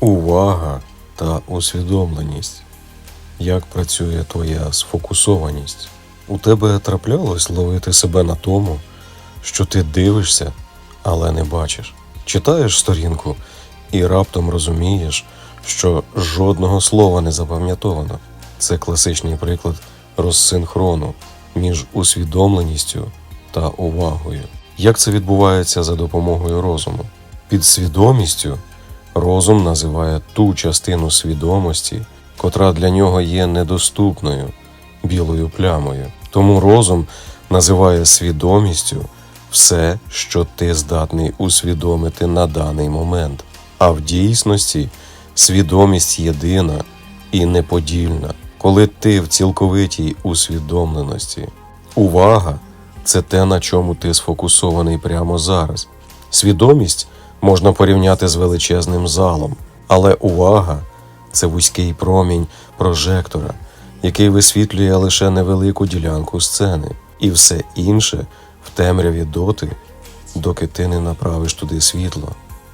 Увага та усвідомленість. Як працює твоя сфокусованість? У тебе траплялось ловити себе на тому, що ти дивишся, але не бачиш. Читаєш сторінку і раптом розумієш, що жодного слова не запам'ятовано. Це класичний приклад розсинхрону між усвідомленістю та увагою. Як це відбувається за допомогою розуму? Під свідомістю розум називає ту частину свідомості, котра для нього є недоступною білою плямою. Тому розум називає свідомістю все, що ти здатний усвідомити на даний момент. А в дійсності свідомість єдина і неподільна, коли ти в цілковитій усвідомленості. Увага це те, на чому ти сфокусований прямо зараз. Свідомість можна порівняти з величезним залом, але увага це вузький промінь прожектора, який висвітлює лише невелику ділянку сцени, і все інше в темряві доти, доки ти не направиш туди світло.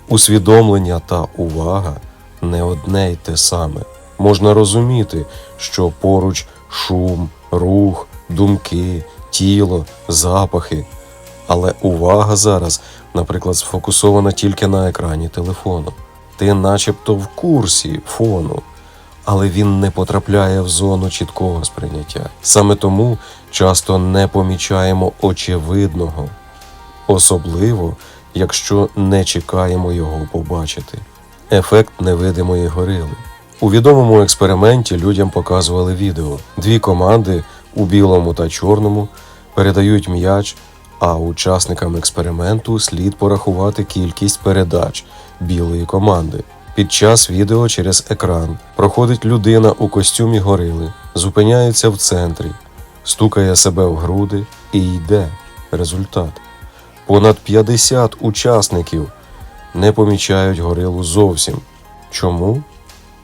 Усвідомлення та увага не одне й те саме. Можна розуміти, що поруч шум, рух, думки, тіло, запахи. Але увага зараз, наприклад, сфокусована тільки на екрані телефону. Ти начебто в курсі фону, але він не потрапляє в зону чіткого сприйняття. Саме тому часто не помічаємо очевидного, особливо якщо не чекаємо його побачити. Ефект невидимої горили. У відомому експерименті людям показували відео. Дві команди у білому та чорному передають м'яч, а учасникам експерименту слід порахувати кількість передач білої команди. Під час відео через екран проходить людина у костюмі горили, зупиняється в центрі, стукає себе в груди і йде. Результат. Понад 50 учасників не помічають горилу зовсім. Чому?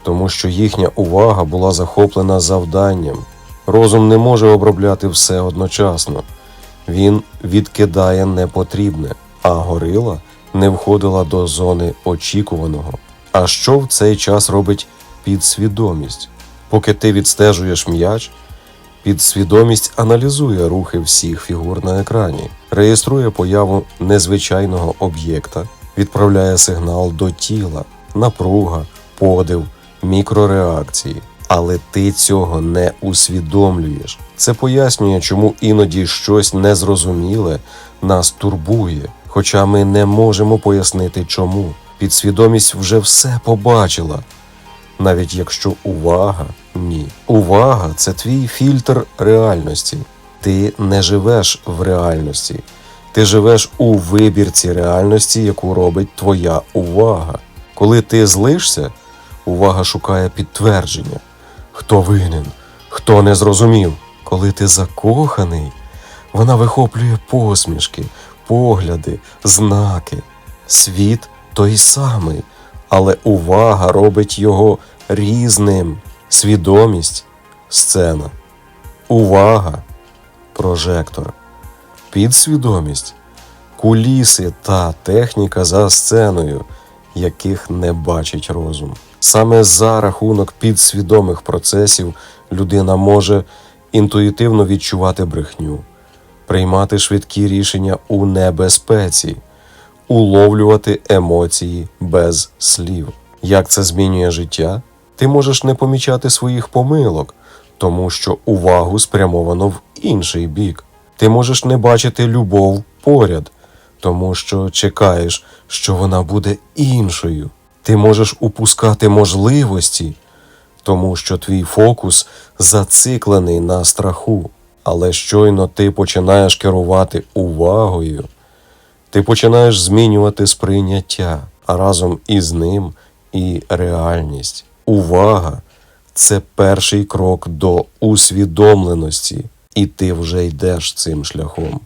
Тому що їхня увага була захоплена завданням. Розум не може обробляти все одночасно. Він відкидає непотрібне, а горила не входила до зони очікуваного. А що в цей час робить підсвідомість? Поки ти відстежуєш м'яч, підсвідомість аналізує рухи всіх фігур на екрані, реєструє появу незвичайного об'єкта, відправляє сигнал до тіла, напруга, подив, мікрореакції. Але ти цього не усвідомлюєш. Це пояснює, чому іноді щось незрозуміле нас турбує, хоча ми не можемо пояснити чому. Підсвідомість вже все побачила, навіть якщо увага ні. Увага це твій фільтр реальності. Ти не живеш в реальності, ти живеш у вибірці реальності, яку робить твоя увага. Коли ти злишся, увага шукає підтвердження. Хто винен, хто не зрозумів. Коли ти закоханий, вона вихоплює посмішки, погляди, знаки. Світ той самий, але увага робить його різним. Свідомість сцена. Увага прожектор. Підсвідомість куліси та техніка за сценою, яких не бачить розум. Саме за рахунок підсвідомих процесів людина може інтуїтивно відчувати брехню, приймати швидкі рішення у небезпеці, уловлювати емоції без слів. Як це змінює життя? Ти можеш не помічати своїх помилок, тому що увагу спрямовано в інший бік. Ти можеш не бачити любов поряд, тому що чекаєш, що вона буде іншою. Ти можеш упускати можливості, тому що твій фокус зациклений на страху. Але щойно ти починаєш керувати увагою, ти починаєш змінювати сприйняття, а разом із ним і реальність. Увага це перший крок до усвідомленості, і ти вже йдеш цим шляхом.